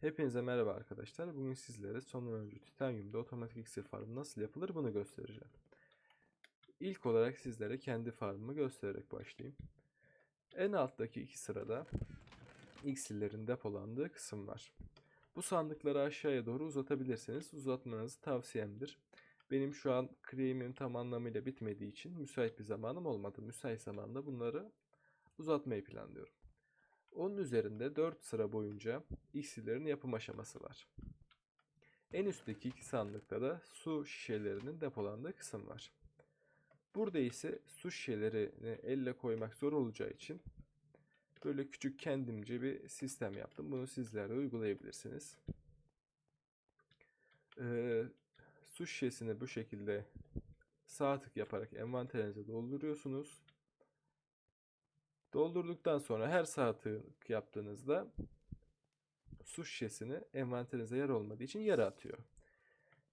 Hepinize merhaba arkadaşlar. Bugün sizlere son öncü titanyumda otomatik iksir farmı nasıl yapılır bunu göstereceğim. İlk olarak sizlere kendi farmımı göstererek başlayayım. En alttaki iki sırada iksirlerin depolandığı kısım var. Bu sandıkları aşağıya doğru uzatabilirseniz uzatmanızı tavsiyemdir. Benim şu an claim'im tam anlamıyla bitmediği için müsait bir zamanım olmadı. Müsait zamanda bunları uzatmayı planlıyorum. Onun üzerinde 4 sıra boyunca iksirlerin yapım aşaması var. En üstteki iki sandıkta da su şişelerinin depolandığı kısım var. Burada ise su şişelerini elle koymak zor olacağı için böyle küçük kendimce bir sistem yaptım. Bunu sizler de uygulayabilirsiniz. Ee, su şişesini bu şekilde sağ tık yaparak envanterinize dolduruyorsunuz. Doldurduktan sonra her sağ tık yaptığınızda su şişesini envanterinize yer olmadığı için yere atıyor.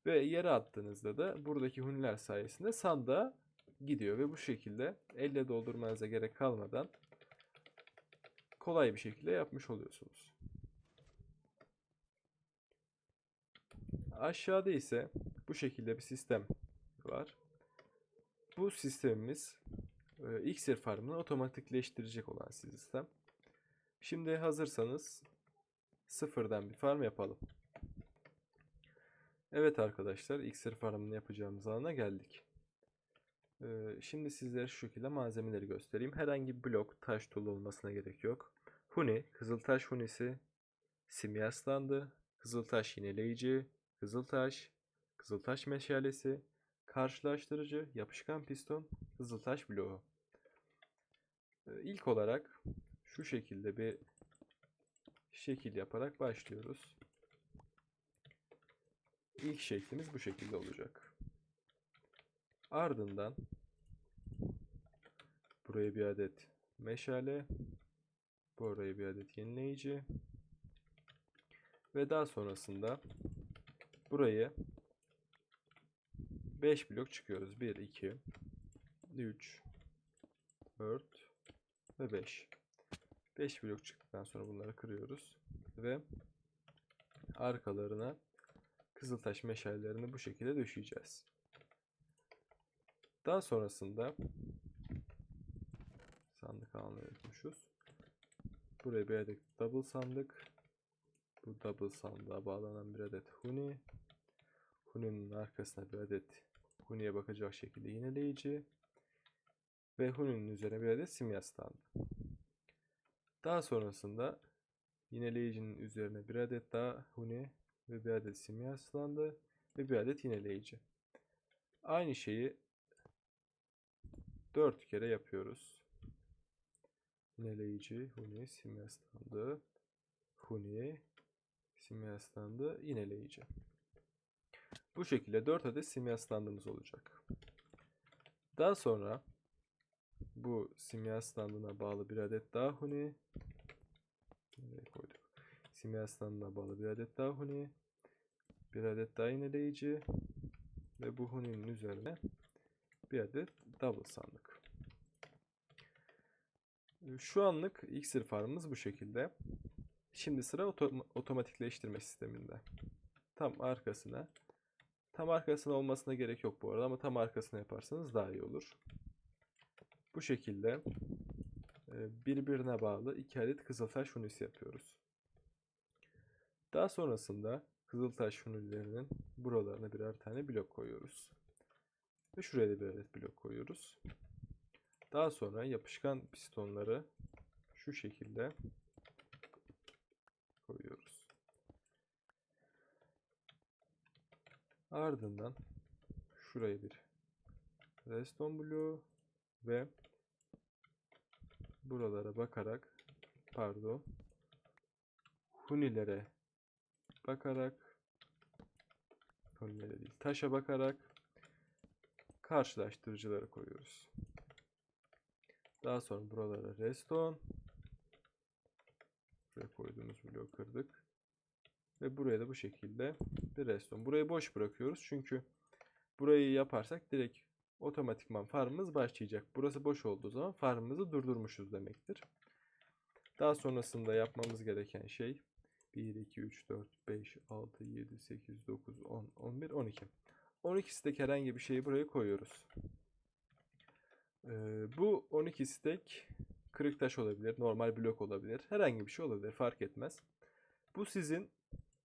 Ve yere attığınızda da buradaki huniler sayesinde sandığa gidiyor ve bu şekilde elle doldurmanıza gerek kalmadan kolay bir şekilde yapmış oluyorsunuz. Aşağıda ise bu şekilde bir sistem var. Bu sistemimiz e, iksir farmını otomatikleştirecek olan sistem. Şimdi hazırsanız sıfırdan bir farm yapalım. Evet arkadaşlar iksir farmını yapacağımız alana geldik. Ee, şimdi sizlere şu şekilde malzemeleri göstereyim. Herhangi bir blok, taş tuğla olmasına gerek yok. Huni, kızıltaş hunisi, simya standı, kızıltaş yineleyici, kızıltaş, kızıltaş meşalesi, karşılaştırıcı, yapışkan piston, kızıltaş bloğu. Ee, İlk olarak şu şekilde bir şekil yaparak başlıyoruz. İlk şeklimiz bu şekilde olacak. Ardından buraya bir adet meşale, buraya bir adet yenileyici ve daha sonrasında burayı 5 blok çıkıyoruz. 1, 2, 3, 4 ve 5. 5 blok çıktıktan sonra bunları kırıyoruz ve arkalarına kızıltaş meşalelerini bu şekilde döşeyeceğiz. Daha sonrasında sandık almayı unutmuşuz. Buraya bir adet double sandık. Bu double sandığa bağlanan bir adet huni. Huni'nin arkasına bir adet huniye bakacak şekilde yineleyici. Ve huni'nin üzerine bir adet simya standı. Daha sonrasında yineleyicinin üzerine bir adet daha huni ve bir adet simya standı ve bir adet yineleyici. Aynı şeyi 4 kere yapıyoruz. Yineleyici, huni, simya standı, huni, simya standı, yineleyici. Bu şekilde 4 adet simya standımız olacak. Daha sonra bu simya standına bağlı bir adet daha huni koyduk? Simya standına bağlı bir adet daha huni bir adet daha yineleyici ve bu huninin üzerine bir adet double sandık. Şu anlık iksir farmımız bu şekilde. Şimdi sıra otom- otomatikleştirme sisteminde. Tam arkasına. Tam arkasına olmasına gerek yok bu arada ama tam arkasına yaparsanız daha iyi olur. Bu şekilde e, birbirine bağlı iki adet kızıltaş hunisi yapıyoruz. Daha sonrasında kızıltaş hunilerinin buralarına birer tane blok koyuyoruz. Ve şuraya da bir adet blok koyuyoruz. Daha sonra yapışkan pistonları şu şekilde koyuyoruz. Ardından şuraya bir redstone bloğu ve buralara bakarak pardon hunilere bakarak hunilere değil taşa bakarak karşılaştırıcıları koyuyoruz. Daha sonra buralara redstone buraya koyduğumuz bloğu kırdık. Ve buraya da bu şekilde bir redstone. Burayı boş bırakıyoruz çünkü burayı yaparsak direkt otomatikman farmımız başlayacak. Burası boş olduğu zaman farmımızı durdurmuşuz demektir. Daha sonrasında yapmamız gereken şey 1, 2, 3, 4, 5, 6, 7, 8, 9, 10, 11, 12. 12 stek herhangi bir şeyi buraya koyuyoruz. Ee, bu 12 stek kırık taş olabilir, normal blok olabilir, herhangi bir şey olabilir fark etmez. Bu sizin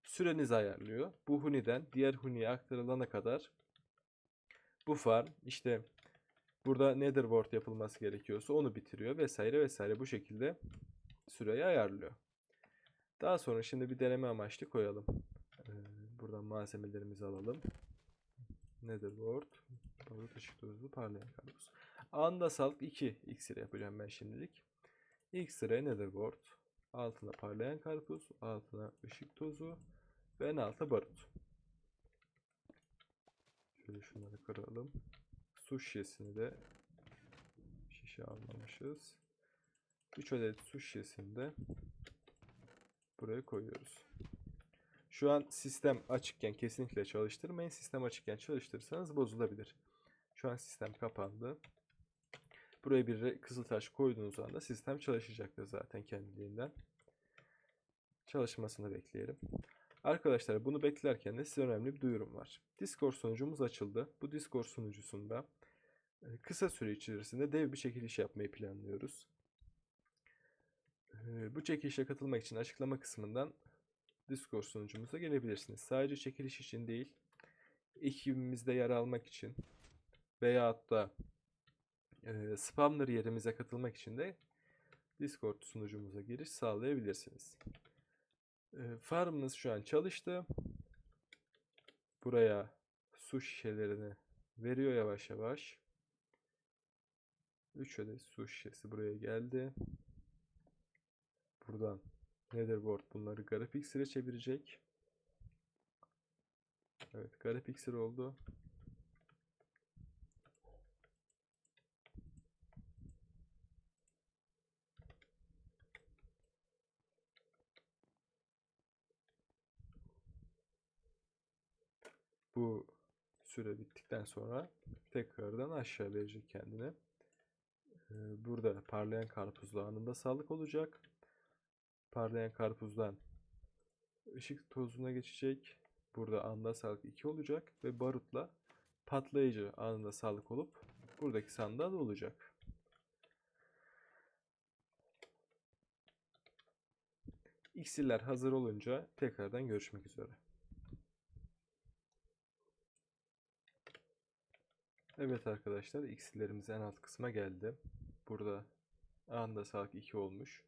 sürenizi ayarlıyor. Bu huniden diğer huniye aktarılana kadar bu farm işte burada nether wart yapılması gerekiyorsa onu bitiriyor vesaire vesaire bu şekilde süreyi ayarlıyor. Daha sonra şimdi bir deneme amaçlı koyalım. Ee, buradan malzemelerimizi alalım. Nether wart, barut ışık tozu, parlayan karpuz. Anda salt 2 iksir yapacağım ben şimdilik. İlk sıraya nether wart, altına parlayan karpuz, altına ışık tozu ve en alta barut. Şöyle şunları kıralım. Su şişesini de şişe almamışız. 3 adet su şişesini de buraya koyuyoruz. Şu an sistem açıkken kesinlikle çalıştırmayın. Sistem açıkken çalıştırırsanız bozulabilir. Şu an sistem kapandı. Buraya bir re- kızıltaş koyduğunuz anda sistem çalışacaktır zaten kendiliğinden. Çalışmasını bekleyelim. Arkadaşlar bunu beklerken de size önemli bir duyurum var. Discord sunucumuz açıldı. Bu Discord sunucusunda e, kısa süre içerisinde dev bir çekiliş yapmayı planlıyoruz. E, Bu çekilişe katılmak için açıklama kısmından Discord sunucumuza gelebilirsiniz. Sadece çekiliş için değil, ekibimizde yer almak için veyahut da e, spamlar yerimize katılmak için de Discord sunucumuza giriş sağlayabilirsiniz. E, farmımız şu an çalıştı. Buraya su şişelerini veriyor yavaş yavaş. 3 adet su şişesi buraya geldi. Buradan Netherboard bunları iksire çevirecek. Evet iksir oldu. Bu süre bittikten sonra tekrardan aşağı verecek kendine. Ee, Burada parlayan karpuzla anında sağlık olacak. Parlayan karpuzdan ışık tozuna geçecek. Burada anında sağlık 2 olacak ve barutla patlayıcı anında sağlık olup buradaki sandığa da olacak. İksirler hazır olunca tekrardan görüşmek üzere. Evet arkadaşlar iksirlerimiz en alt kısma geldi. Burada anında sağlık 2 olmuş.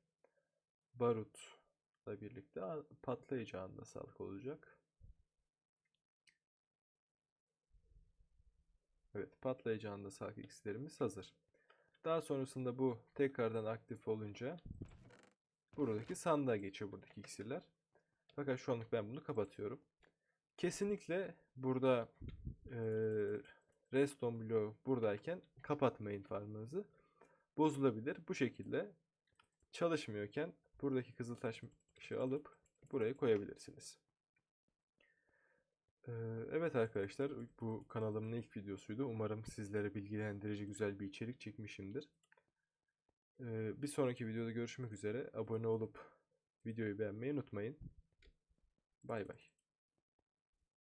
Barutla birlikte patlayıcı anında sağlık olacak. Evet patlayıcı anında sağlık iksirlerimiz hazır. Daha sonrasında bu tekrardan aktif olunca buradaki sandığa geçiyor buradaki iksirler. Fakat şu anlık ben bunu kapatıyorum. Kesinlikle burada eee redstone bloğu buradayken kapatmayın farmınızı. Bozulabilir. Bu şekilde çalışmıyorken buradaki kızıltaşı alıp buraya koyabilirsiniz. Ee, Evet arkadaşlar bu kanalımın ilk videosuydu. Umarım sizlere bilgilendirici güzel bir içerik çekmişimdir. Ee, Bir sonraki videoda görüşmek üzere. Abone olup videoyu beğenmeyi unutmayın. Bay bay.